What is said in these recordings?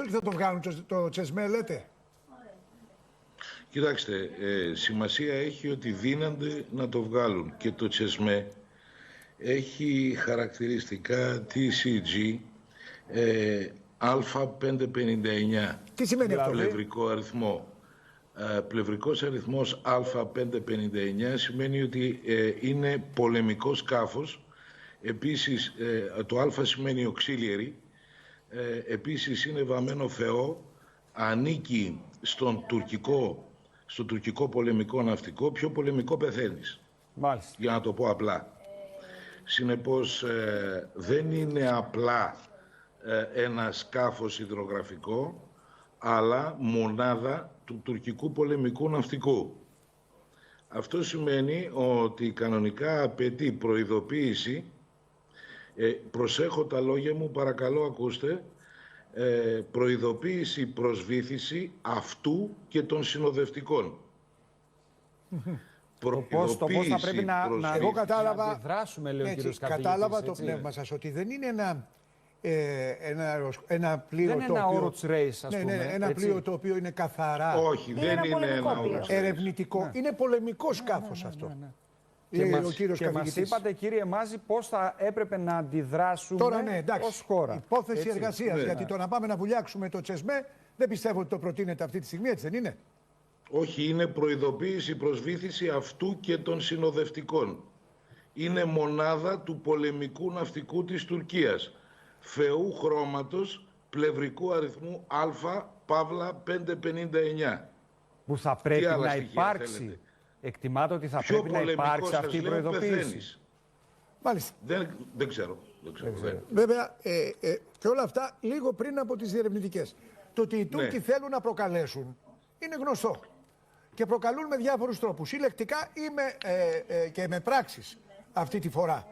Τούρκοι θα το βγάλουν το, το τσεσμέ, λέτε; Κοιτάξτε, ε, σημασία έχει ότι δίνανται να το βγάλουν και το τσεσμέ έχει χαρακτηριστικά TCG ε, Α559. Τι σημαίνει αυτό, λέει; πλευρικό αριθμό. Ε, πλευρικός αριθμός Α559 σημαίνει ότι ε, είναι πολεμικός σκάφος. Επίσης, ε, το Α σημαίνει οξύλιερη. Ε, επίσης είναι βαμμένο Θεό. Ανήκει στον τουρκικό, στο τουρκικό πολεμικό ναυτικό. Πιο πολεμικό πεθαίνεις. Μάλιστα. Για να το πω απλά. Συνεπώς ε, δεν είναι απλά ε, ένα σκάφος υδρογραφικό, αλλά μονάδα του τουρκικού πολεμικού ναυτικού. Αυτό σημαίνει ότι κανονικά απαιτεί προειδοποίηση, ε, προσέχω τα λόγια μου, παρακαλώ ακούστε, ε, προειδοποίηση, προσβήθηση αυτού και των συνοδευτικών. Το πώς, το πώς θα πρέπει να, να, προσβήθηση. Εγώ κατάλαβα- να αντιδράσουμε, λέει ο Έτσι, κύριος καθηγητής, κατάλαβα το έτσι. πνεύμα σας ότι δεν είναι ένα, ε, ένα, αεροσ- ένα πλοίο Δεν είναι το ένα οποίο... όροτς race, ας ναι, πούμε. ναι, ένα έτσι. πλοίο το οποίο είναι καθαρά Όχι, Είναι δεν ένα είναι πολεμικό ένα πλοίο. όρος. ερευνητικό. Είναι πολεμικός σκάφος αυτό. Και Λέει μας, ο κύριος και μας καθηγητής. είπατε, κύριε Μάζη, πώς θα έπρεπε να αντιδράσουμε Τώρα ναι, εντάξει. ως χώρα. Υπόθεση Έτσι. εργασίας. Ναι. Γιατί το να πάμε να βουλιάξουμε το τσεσμέ δεν πιστεύω ότι το προτείνεται αυτή τη στιγμή, έτσι δεν είναι; Όχι, είναι προειδοποίηση, προσβήθηση αυτού και των συνοδευτικών. Είναι μονάδα του πολεμικού ναυτικού της Τουρκίας. Φεού χρώματος πλευρικού αριθμού Α, Παύλα 559. Που θα πρέπει άλλα να στοιχεία υπάρξει. θέλετε; Εκτιμάται ότι θα Πιο πρέπει να πολεμικό υπάρξει σας αυτή η λέω προειδοποίηση. πεθαίνεις. Μάλιστα. Δεν, δεν ξέρω. Δεν ξέρω. δεν. Βέβαια, ε, ε, και όλα αυτά λίγο πριν από τις διερευνητικές. Το ότι οι Τούρκοι Ναι. θέλουν να προκαλέσουν είναι γνωστό. Και προκαλούν με διάφορους τρόπους. Ή λεκτικά ή με, ε, ε, και με πράξεις αυτή τη φορά.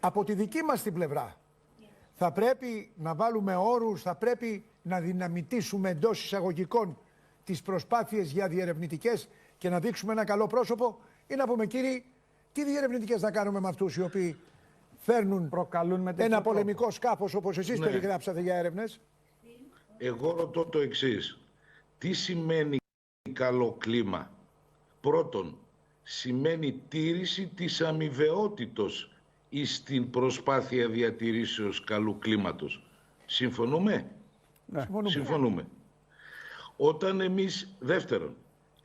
Από τη δική μας την πλευρά θα πρέπει να βάλουμε όρους, θα πρέπει να δυναμητήσουμε εντός εισαγωγικών τις προσπάθειες για διερευνητικές και να δείξουμε ένα καλό πρόσωπο ή να πούμε κύριοι, τι διερευνητικές να κάνουμε με αυτούς οι οποίοι φέρνουν Προκαλούν με τέτοιο ένα τρόπο. πολεμικό σκάφος όπως εσείς Ναι. περιγράψατε για έρευνες; Εγώ ρωτώ το εξής. Τι σημαίνει καλό κλίμα; Πρώτον, σημαίνει τήρηση της αμοιβαιότητος εις την προσπάθεια διατηρήσεως καλού κλίματος. Συμφωνούμε; Ναι. Συμφωνούμε. Συμφωνούμε. Όταν εμείς, δεύτερον,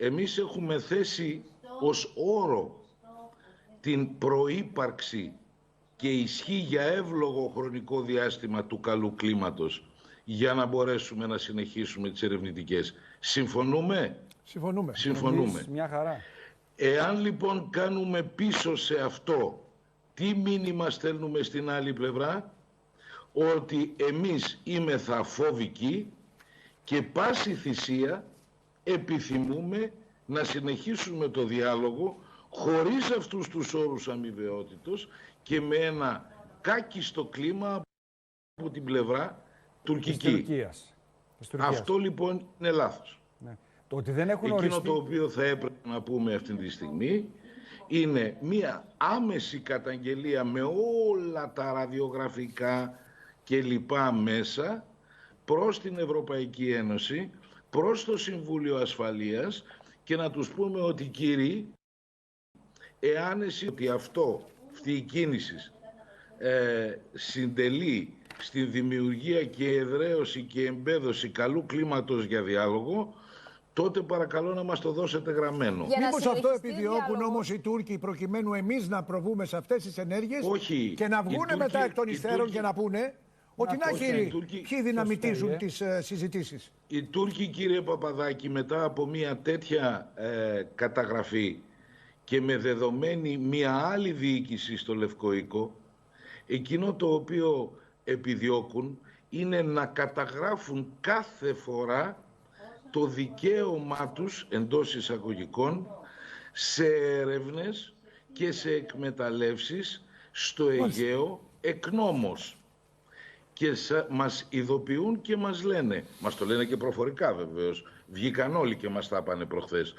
εμείς έχουμε θέσει ως όρο την προύπαρξη και ισχύ για εύλογο χρονικό διάστημα του καλού κλίματος για να μπορέσουμε να συνεχίσουμε τις ερευνητικές. Συμφωνούμε; Συμφωνούμε. Συμφωνούμε. Εμείς Μια χαρά. Εάν λοιπόν κάνουμε πίσω σε αυτό, τι μήνυμα στέλνουμε στην άλλη πλευρά, ότι εμείς είμεθα φόβικοι και πάση θυσία επιθυμούμε να συνεχίσουμε το διάλογο χωρίς αυτούς τους όρους αμοιβαιότητος και με ένα κάκιστο κλίμα από την πλευρά Της τουρκική. Τουρκίας. Της Τουρκίας. Αυτό λοιπόν είναι λάθος. Ναι. Το ότι δεν έχουν Εκείνο οριστεί... το οποίο θα έπρεπε να πούμε αυτή τη στιγμή είναι μία άμεση καταγγελία με όλα τα ραδιογραφικά και λοιπά μέσα προς την Ευρωπαϊκή Ένωση, προς το Συμβούλιο Ασφαλείας και να τους πούμε ότι κύριοι, εάν εσύ ότι αυτό, αυτή η κίνηση ε, συντελεί στη δημιουργία και εδραίωση και εμπέδωση καλού κλίματος για διάλογο, τότε παρακαλώ να μας το δώσετε γραμμένο. Για να Μήπως αυτό συνεχιστεί επιδιώκουν διάλογος. όμως οι Τούρκοι προκειμένου εμείς να προβούμε σε αυτές τις ενέργειες Όχι. και να Οι βγούνε Τούρκοι- μετά εκ των οι υστέρων Τούρκοι- και να πούνε ότι να όχι, οι κύριοι, Τούρκοι- ποιοι δυναμητίζουν Σωστά, ε. τις ε, συζητήσεις; Οι Τούρκοι, κύριε Παπαδάκη, μετά από μια τέτοια ε, καταγραφή και με δεδομένη μια άλλη διοίκηση στο Λευκό Οίκο, εκείνο το οποίο επιδιώκουν είναι να καταγράφουν κάθε φορά το δικαίωμά τους εντός εισαγωγικών σε έρευνες και σε εκμεταλλεύσεις στο Αιγαίο εκ νόμος και σα, μας ειδοποιούν και μας λένε, μας το λένε και προφορικά βεβαίως, βγήκαν όλοι και μας τα είπανε προχθές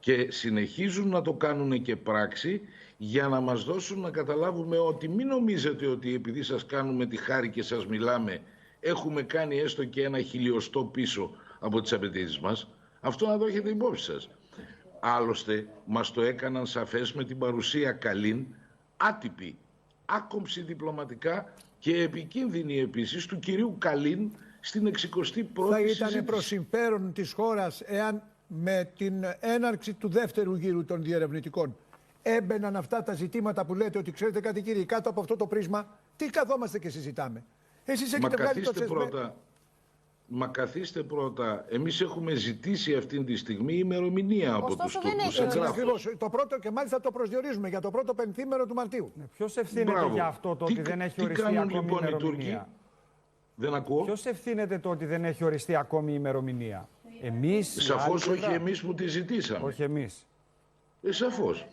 και συνεχίζουν να το κάνουν και πράξη για να μας δώσουν να καταλάβουμε ότι μην νομίζετε ότι επειδή σας κάνουμε τη χάρη και σας μιλάμε έχουμε κάνει έστω και ένα χιλιοστό πίσω από τις απαιτήσεις μας. Αυτό να το έχετε υπόψη σας. Άλλωστε, μας το έκαναν σαφές με την παρουσία καλήν, άτυπη, άκομψη διπλωματικά και επικίνδυνη επίσης του κυρίου Καλίν στην 61η Θα ήταν συζήτηση. προς συμφέρον της χώρας εάν με την έναρξη του δεύτερου γύρου των διερευνητικών έμπαιναν αυτά τα ζητήματα που λέτε ότι ξέρετε κάτι κύριε, κάτω από αυτό το πρίσμα, τι καθόμαστε και συζητάμε. Εσείς Μα έχετε βγάλει το καθίστε τσεσμέ. πρώτα. Μα καθίστε πρώτα. Εμείς έχουμε ζητήσει αυτή τη στιγμή ημερομηνία από τους Ωστόσο, δεν Τούρκους έχει Έτσι εγγράφους. ακριβώς. Το πρώτο και μάλιστα το προσδιορίζουμε για το πρώτο πενθήμερο του Μαρτίου. Ποιος ευθύνεται Μπράβο. για αυτό το Τι- ότι δεν έχει τι οριστεί κάνουν, ακόμη λοιπόν, οι Τούρκοι; ημερομηνία. Δεν ακούω. Ποιος ευθύνεται το ότι δεν έχει οριστεί ακόμη η ημερομηνία; Εμείς. Σαφώς όχι εμείς που τη ζητήσαμε. Όχι εμείς. Ε, σαφώς.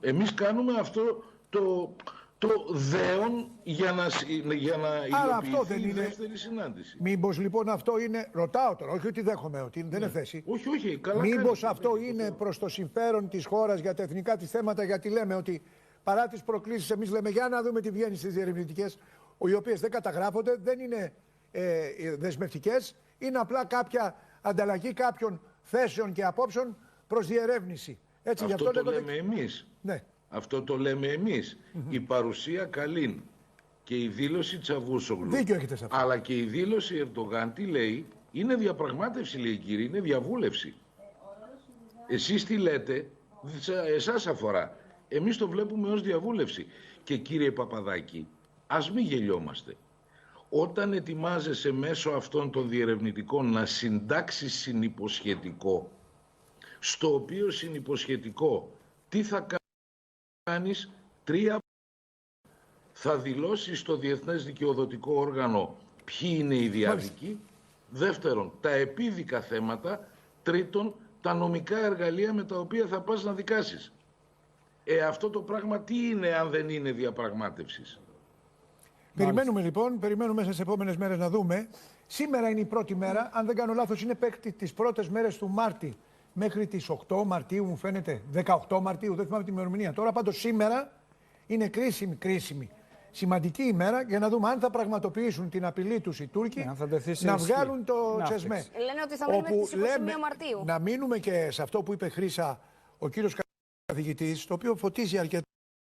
Εμείς κάνουμε αυτό το, το δέον για να, συ- για να Άρα αυτό υλοποιηθεί δεν η είναι- δεύτερη συνάντηση. Μήπως λοιπόν αυτό είναι, ρωτάω τώρα, όχι ότι δέχομαι, ότι δεν είναι Ναι. θέση. Όχι, όχι, καλά Μήπως κάνετε. αυτό είναι προς το συμφέρον της χώρας για τα εθνικά της θέματα, γιατί λέμε ότι παρά τις προκλήσεις, εμείς λέμε για να δούμε τι βγαίνει στις διερευνητικές, οι οποίες δεν καταγράφονται, δεν είναι ε, δεσμευτικές, είναι απλά κάποια ανταλλαγή κάποιων θέσεων και απόψεων προς διερεύνηση. Έτσι, γι' Αυτό αυτό το λέγονται- λέμε εμείς. Ναι. Αυτό το λέμε εμείς. Η παρουσία Καλίν και η δήλωση Τσαβούσογλου. Δίκιο έχετε σε αυτό. Αλλά και η δήλωση Ερντογάν τι λέει; Είναι διαπραγμάτευση λέει κύριε, είναι διαβούλευση. Εσείς τι λέτε, σα- εσάς αφορά. Εμείς το βλέπουμε ως διαβούλευση. Και κύριε Παπαδάκη, ας μην γελιόμαστε. Όταν ετοιμάζεσαι μέσω αυτών των διερευνητικών να συντάξεις συνυποσχετικό, στο οποίο συνυποσχετικό τι θα κάνεις, τρία θα δηλώσεις στο Διεθνές Δικαιοδοτικό Όργανο ποιοι είναι οι διάδικοι. Δεύτερον, τα επίδικα θέματα. Τρίτον, τα νομικά εργαλεία με τα οποία θα πας να δικάσεις. Ε, αυτό το πράγμα τι είναι αν δεν είναι διαπραγμάτευσης; Περιμένουμε λοιπόν, περιμένουμε μέσα στις επόμενες μέρες να δούμε. Σήμερα είναι η πρώτη μέρα, αν δεν κάνω λάθος, είναι παίκτη τις πρώτες μέρες του Μάρτη μέχρι τις 8 Μαρτίου, μου φαίνεται. 18 Μαρτίου, δεν θυμάμαι την ημερομηνία. Τώρα πάντως σήμερα είναι κρίσιμη, κρίσιμη. Σημαντική ημέρα για να δούμε αν θα πραγματοποιήσουν την απειλή τους οι Τούρκοι Ναι, αν θα τεθεί σε να ισχύ. βγάλουν το Ναύτεξη. τσεσμέ. Λένε ότι θα μείνει μέχρι τις 21 Μαρτίου. Να μείνουμε και σε αυτό που είπε Χρήσα ο κύριος καθηγητής, το οποίο φωτίζει αρκετά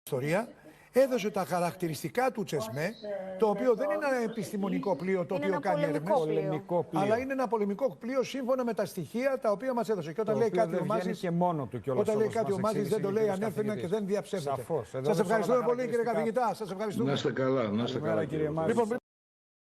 ιστορία, έδωσε τα χαρακτηριστικά του Τσεσμέ, το οποίο δεν είναι ένα επιστημονικό πλοίο το Είναι οποίο ένα κάνει πολεμικό έρευνες, πλοίο. Πολεμικό πλοίο. αλλά είναι ένα πολεμικό πλοίο σύμφωνα με τα στοιχεία τα οποία μας έδωσε. Και όταν Το λέει οποίο κάτι δεν ο βγαίνει Μάζης, και μόνο του κιόλας, όταν λέει όπως κάτι ο μας Μάζης δεν εξήγησε το και ο λέει κύριος ανεύθυνα και καθηγητής. δεν διαψεύδεται. Σαφώς. Εδώ Σας δώσαμε ευχαριστούμε τα πολύ κύριε χαρακτηριστικά. καθηγητά. Σας ευχαριστούμε. Να είστε καλά, να είστε Καλημέρα, καλά. κύριε Μάρη. Λοιπόν,